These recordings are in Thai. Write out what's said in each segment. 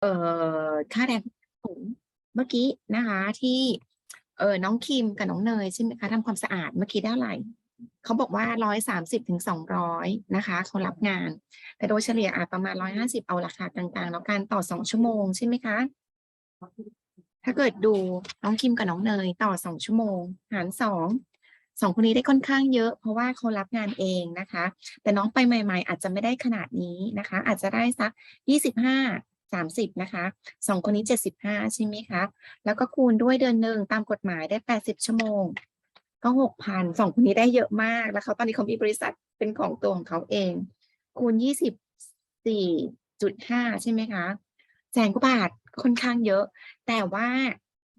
เอ่อค่าแรงสูงเมื่อกี้นะคะที่เออน้องคิมกับน้องเนยใช่ไหมคะทำความสะอาดเมื่อกี้ได้อะไรเขาบอกว่าร้อยสามสิบถึงสองร้อยนะคะเขารับงาน แต่โดยเฉลี่ยอาจประมาณร้อยห้าสิบเอาราคากลางๆแล้วการต่อสองชั่วโมงใช่ไหมคะ ถ้าเกิดดูน้องคิมกับน้องเนยต่อสองชั่วโมง หารสองสองคนนี้ได้ค่อนข้างเยอะ เพราะว่าเขารับงานเองนะคะ แต่น้องไปใหม่ ๆ อาจจะไม่ได้ขนาดนี้นะคะ อาจจะได้สักยี่สิบห้า สามสิบนะคะสองคนนี้เจ็ดสิบห้าใช่ไหมคะแล้วก็คูณด้วยเดือนหนึ่งตามกฎหมายได้แปดสิบชั่วโมง ก็หกพันสองคนนี้ได้เยอะมากแล้วเขาตอนนี้เขามีบริษัทเป็นของตัวของเขาเอง คูณยี่สิบสี่จุดห้าใช่ไหมคะแสนกว่าบาทค่อนข้างเยอะ แต่ว่า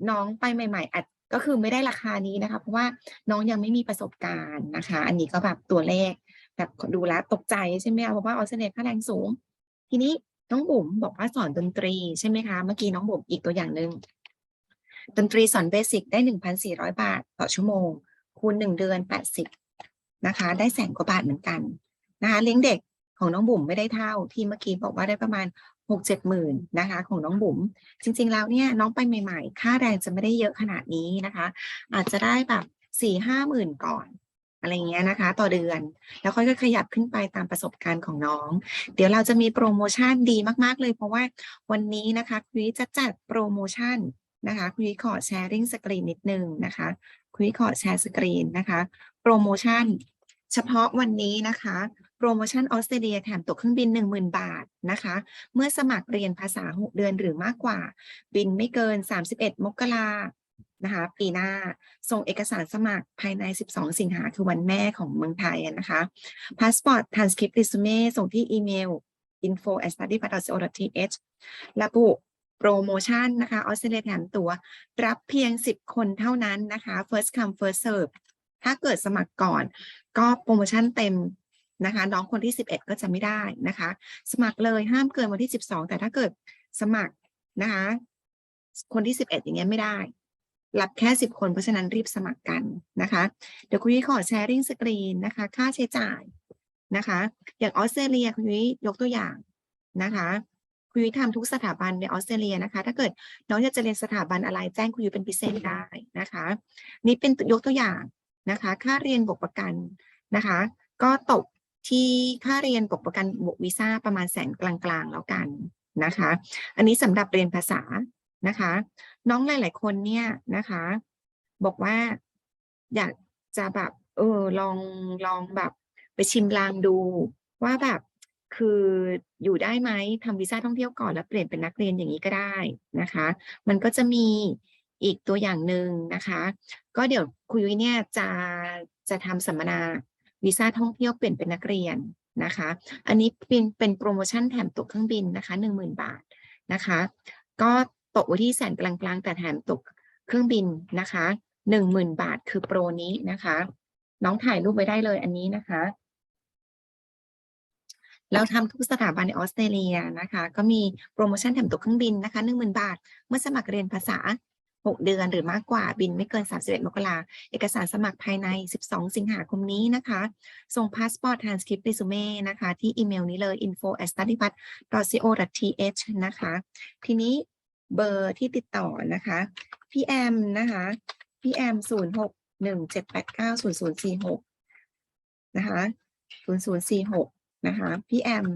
น้องไปใหม่ ๆอาจก็คือไม่ได้ราคานี้นะคะ เพราะว่าน้องยังไม่มีประสบการณ์นะคะ อันนี้ก็แบบตัวเลขแบบดูแลตกใจใช่ไหมคะเพราะว่าออสเตรเลียค่าแรงสูง ทีนี้ น้องบุ๋มบอกว่าสอนดนตรีใช่ไหมคะ เมื่อกี้น้องบุ๋มอีกตัวอย่างหนึ่งดนตรีสอนเบสิกได้หนึ่งพันสี่ร้อยบาทต่อชั่วโมง คูณหนึ่งเดือนแปดสิบนะคะ ได้แสนกว่าบาทเหมือนกันนะคะเลี้ยงเด็กของน้องบุ๋มไม่ได้เท่าที่เมื่อกี้บอกว่าได้ประมาณหกเจ็ดหมื่นนะคะ ของน้องบุ๋มจริง ๆ แล้วเนี่ยน้องไปใหม่ ๆ ค่าแรงจะไม่ได้เยอะขนาดนี้นะคะ อาจจะได้แบบสี่ห้าหมื่นก่อน อะไรเงี้ยนะคะ ต่อเดือน แล้วค่อยๆขยับขึ้นไปตามประสบการณ์ของน้อง เดี๋ยวเราจะมีโปรโมชั่นดีมากๆเลย เพราะว่าวันนี้นะคะคุยจะจัดโปรโมชั่นนะคะคุยขอแชร์ริงสกรีนนิดนึงนะคะคุยขอแชร์สกรีนนะคะโปรโมชั่นเฉพาะวันนี้นะคะโปรโมชั่นออสเตรเลียแถมตั๋วเครื่องบิน 10,000 บาทนะคะ เมื่อสมัครเรียนภาษา 6 เดือนหรือมากกว่า บินไม่เกิน 31 มกรา นะคะปีหน้าส่งเอกสารสมัครภายใน 12 สิงหาคือวันแม่ของเมืองไทยนะคะพาสปอร์ตทรานสคริปต์ r ิ s เมส่งที่อีเมล info at study p a t o th ระบุโปรโมชั่นนะคะออสเตรเลียแถมตั๋วรับเพียง 10 คนเท่านั้นนะคะ first come first serve ถ้าเกิดสมัครก่อนก็โปรโมชั่นเต็มนะคะ น้องคนที่ 11 ก็จะไม่ได้นะคะ สมัครเลยห้ามเกินวันที่ 12 แต่ถ้าเกิดสมัครนะคะ คนที่ 11 อย่างเงี้ยไม่ได้ รับแค่ 10 คน เพราะฉะนั้นรีบสมัครกันนะคะ เดี๋ยวคุณยุ้ยขอแชร์ริงสกรีนนะคะ ค่าใช้จ่ายนะคะ อย่างออสเตรเลียคุณยุ้ยยกตัวอย่างนะคะคุณยุ้ยทำทุกสถาบันในออสเตรเลียนะคะ ถ้าเกิดน้องอยากจะเรียนสถาบันอะไรแจ้งคุณยุ้ยเป็นพิเศษได้นะคะ นี่เป็นยกตัวอย่างนะคะ ค่าเรียนบวกประกันนะคะ ก็ตกที่ค่าเรียนบวกประกันบวกวีซ่าประมาณแสนกลางๆแล้วกันนะคะ อันนี้สำหรับเรียนภาษานะคะ น้องหลาย ๆ คนเนี่ยนะคะ บอกว่าอยากจะแบบเออลองลองแบบไปชิมลางดูว่าแบบคืออยู่ได้ไหมทำวีซ่าท่องเที่ยวก่อนแล้วเปลี่ยนเป็นนักเรียนอย่างนี้ก็ได้นะคะ มันก็จะมีอีกตัวอย่างหนึ่งนะคะ ก็เดี๋ยวคุยเนี่ยจะจะทำสัมมนาวีซ่าท่องเที่ยวเปลี่ยนเป็นนักเรียนนะคะ อันนี้เป็นเป็นโปรโมชั่นแถมตั๋วเครื่องบินนะคะหนึ่งหมื่นบาทนะคะ ก็ ตกไว้ที่แสนกลางๆ แต่แถมตั๋วเครื่องบินนะคะหนึ่งหมื่นบาทคือโปรนี้นะคะ น้องถ่ายรูปไว้ได้เลยอันนี้นะคะ เราทำทุกสถาบันในออสเตรเลียนะคะ ก็มีโปรโมชั่นแถมตั๋วเครื่องบินนะคะหนึ่งหมื่นบาท เมื่อสมัครเรียนภาษา 6 เดือนหรือมากกว่าบินไม่เกิน 31 มกราเอกสารสมัครภายใน 12 สิงหาคมนี้นะคะ ส่งพาสปอร์ต transcript resume นะคะ ที่อีเมลนี้เลย info at studypad co th นะคะ ทีนี้ เบอร์ที่ติดต่อนะคะ พี่แอมนะคะ พี่แอม0 6 1 7 8 9 0 0 4 6นย์ศูนย์สี่หกนะคะ0 0 4 6นย์สี่หกนะคะ พี่แอม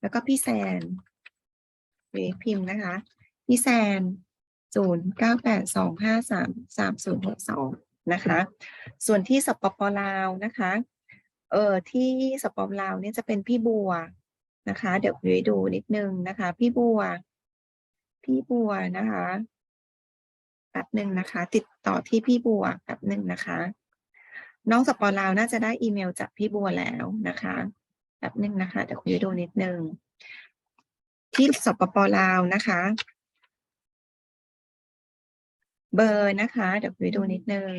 แล้วก็พี่แซนพิมพ์นะคะ พี่แซนศูนย์เก้าแปดสองห้าสามสามศูนย์หกสองนะคะ ส่วนที่สปปลาวนะคะ เออที่สปปลาวเนี่ยจะเป็นพี่บัวนะคะ เดี๋ยวคุยดูนิดนึงนะคะ พี่บัว พี่บัวนะคะแป๊บหนึ่งนะคะ ติดต่อที่พี่บัวแป๊บหนึ่งนะคะ น้องสปปลาวน่าจะได้อีเมลจากพี่บัวแล้วนะคะแป๊บหนึ่งนะคะเดี๋ยวคุยดูนิดนึงที่สปปลาวนะคะ เบอร์นะคะ เดี๋ยวไปดูนิดนึง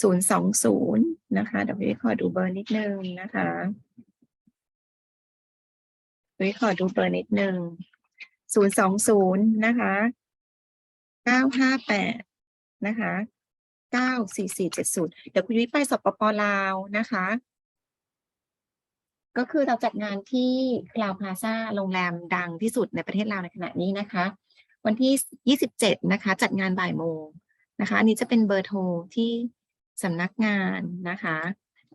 ศูนย์สองศูนย์นะคะ เดี๋ยวไปขอดูเบอร์นิดนึงนะคะไปขอดูเบอร์นิดนึง ศูนย์สองศูนย์นะคะเก้าห้าแปดนะคะเก้าสี่สี่เจ็ดศูนย์เดี๋ยวคุณยุ้ยไปสปปลาวนะคะ ก็คือเราจัดงานที่คลาวพาซาโรงแรมดังที่สุดในประเทศเราในขณะนี้นะคะ วันที่27นะคะ จัดงานบ่ายโมงนะคะ อันนี้จะเป็นเบอร์โทรที่สำนักงานนะคะ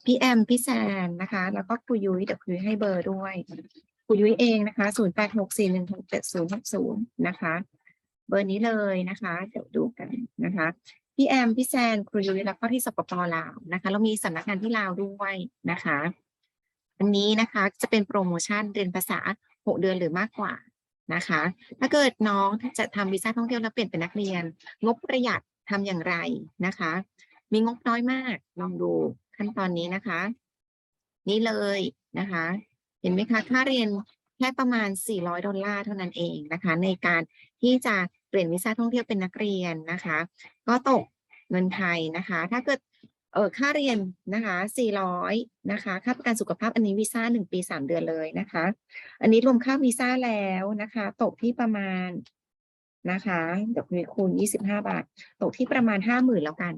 พี่แอมพี่แซนนะคะ แล้วก็ครูยุ้ยเดี๋ยวครูยุ้ยให้เบอร์ด้วย ครูยุ้ยเองนะคะ0 8 6 4 1 6 7 0 6 0นะคะ เบอร์นี้เลยนะคะ เดี๋ยวดูกันนะคะ พี่แอม พี่แซน ครูยุ้ยแล้วก็ที่สปปลาวนะคะ เรามีสำนักงานที่ลาวด้วยนะคะ อันนี้นะคะจะเป็นโปรโมชั่นเรียนภาษา6เดือนหรือมากกว่านะคะ ถ้าเกิดน้องจะทำวีซ่าท่องเที่ยวแล้วเปลี่ยนเป็นนักเรียน งบประหยัดทำอย่างไรนะคะ มีงบน้อยมาก ลองดูขั้นตอนนี้นะคะ นี่เลยนะคะ เห็นไหมคะค่าเรียนแค่ประมาณ 400 ดอลลาร์เท่านั้นเองนะคะ ในการที่จะเปลี่ยนวีซ่าท่องเที่ยวเป็นนักเรียนนะคะ ก็ตกเงินไทยนะคะ ถ้าเกิดเออค่าเรียนนะคะ 400 นะคะ ค่าประกันสุขภาพอันนี้วีซ่า 1 ปี 3 เดือนเลยนะคะ อันนี้รวมค่าวีซ่าแล้วนะคะ ตกที่ประมาณนะคะ เดี๋ยวคูณ 25 บาท ตกที่ประมาณ 50,000 แล้วกัน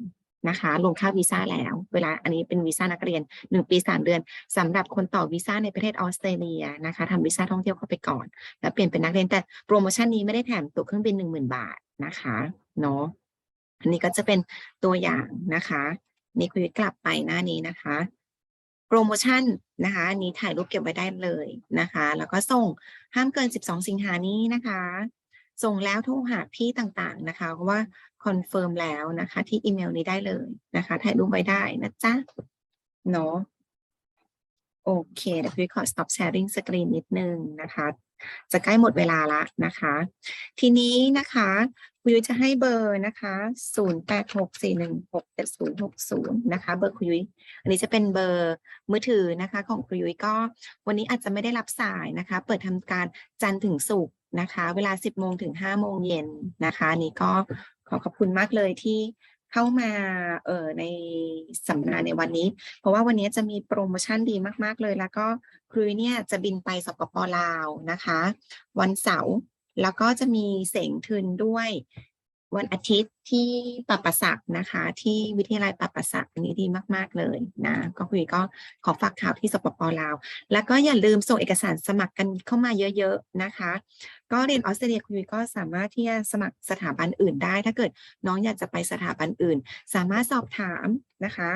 นะคะรวมค่าวีซ่าแล้ว เวลาอันนี้เป็นวีซ่านักเรียน 1 ปี 3 เดือนสำหรับคนต่อวีซ่าในประเทศออสเตรเลียนะคะทำวีซ่าท่องเที่ยวเข้าไปก่อน แล้วเปลี่ยนเป็นนักเรียนแต่โปรโมชั่นนี้ไม่ได้แถมตั๋วเครื่องบิน 10,000 บาทนะคะเนาะอันนี้ก็จะเป็นตัวอย่างนะคะนี่คุยกลับไปหน้านี้นะคะโปรโมชั่นนะคะอันนี้ถ่ายรูปเก็บไว้ได้เลยนะคะ แล้วก็ส่งห้ามเกิน 12 สิงหานี้นะคะ ส่งแล้วโทรหาพี่ต่างๆนะคะเพราะว่าคอนเฟิร์มแล้วนะคะ ที่อีเมลนี้ได้เลยนะคะถ่ายรูปไว้ได้นะจ๊ะเนาะโอเคเดี๋ยวพี่ขอ stop sharing screen นิดนึงนะคะ จะใกล้หมดเวลาละนะคะ ทีนี้นะคะคุยยุ้ยจะให้เบอร์นะคะ 0 8 6 4 1 6 7 0 6 0 นะคะ เบอร์คุยยุ้ย อันนี้จะเป็นเบอร์มือถือนะคะ ของคุยยุ้ยก็ วันนี้อาจจะไม่ได้รับสายนะคะ เปิดทำการจันทร์ถึงศุกร์ นะคะ เวลา 10โมงถึง5โมงเย็นนะคะนี่ก็ขอขอบคุณมากเลยที่เข้ามาเอ่อในสัมมนาในวันนี้ เพราะว่าวันนี้จะมีโปรโมชั่นดีมากๆเลย แล้วก็ครูเนี่ยจะบินไปสปปลาวนะคะ วันเสาร์แล้วก็จะมีเสงทุนด้วยวันอาทิตย์ที่ปปะสักนะคะ ที่วิทยาลัยปปะสักอันนี้ดีมากๆเลยนะก็คุยก็ขอฝากข่าวที่สปปลาว แล้วก็อย่าลืมส่งเอกสารสมัครกันเข้ามาเยอะ ๆ นะคะ ก็เรียนออสเตรเลียคุยก็สามารถที่จะสมัครสถาบันอื่นได้ ถ้าเกิดน้องอยากจะไปสถาบันอื่น สามารถสอบถามนะคะ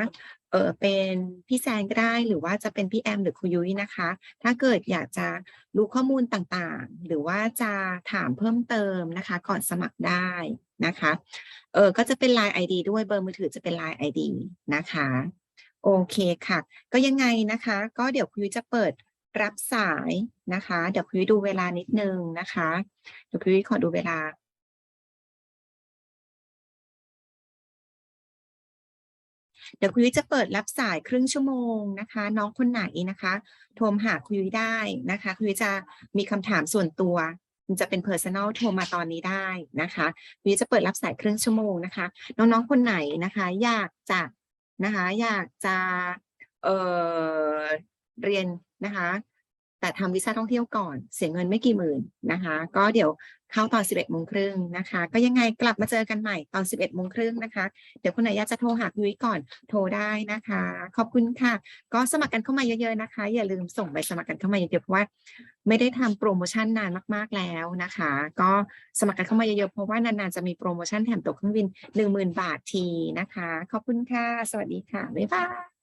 เออเป็นพี่แซนก็ได้หรือว่าจะเป็นพี่แอมหรือครูยุ้ยนะคะ ถ้าเกิดอยากจะรู้ข้อมูลต่างๆ หรือว่าจะถามเพิ่มเติมนะคะ ก่อนสมัครได้นะคะเออก็จะเป็น Line ID ด้วยเบอร์มือถือจะเป็น Line ID นะคะ โอเคค่ะ ก็ยังไงนะคะ ก็เดี๋ยวครูยุ้ยจะเปิด รับสายนะคะ เดี๋ยวครูยุ้ยดูเวลานิดนึงนะคะ เดี๋ยวครูยุ้ยขอดูเวลาเดี๋ยวคุยจะเปิดรับสายครึ่งชั่วโมงนะคะ น้องคนไหนนะคะโทรหาคุยได้นะคะคุยจะมีคำถามส่วนตัว มันจะเป็น personal โทรมาตอนนี้ได้นะคะคุยจะเปิดรับสายครึ่งชั่วโมงนะคะ น้องๆคนไหนนะคะ อยากจะนะคะ อยากจะเอ่อเรียน นะคะ แต่ทำวีซ่าท่องเที่ยวก่อน เสียเงินไม่กี่หมื่นนะคะ ก็เดี๋ยวเข้าตอน 11โมงครึ่งนะคะ ก็ยังไงกลับมาเจอกันใหม่ตอน 11โมงครึ่งนะคะ เดี๋ยวคนไหนอยากจะโทรหายุ้ยก่อนโทรได้นะคะ ขอบคุณค่ะ ก็สมัครกันเข้ามาเยอะๆนะคะ อย่าลืมส่งใบสมัครกันเข้ามาเยอะๆเพราะว่าไม่ได้ทำโปรโมชั่นนานมากๆแล้วนะคะ ก็สมัครกันเข้ามาเยอะๆเพราะว่านานๆจะมีโปรโมชั่นแถมตั๋วเครื่องบิน 10,000 บาททีนะคะ ขอบคุณค่ะ สวัสดีค่ะบ๊ายบาย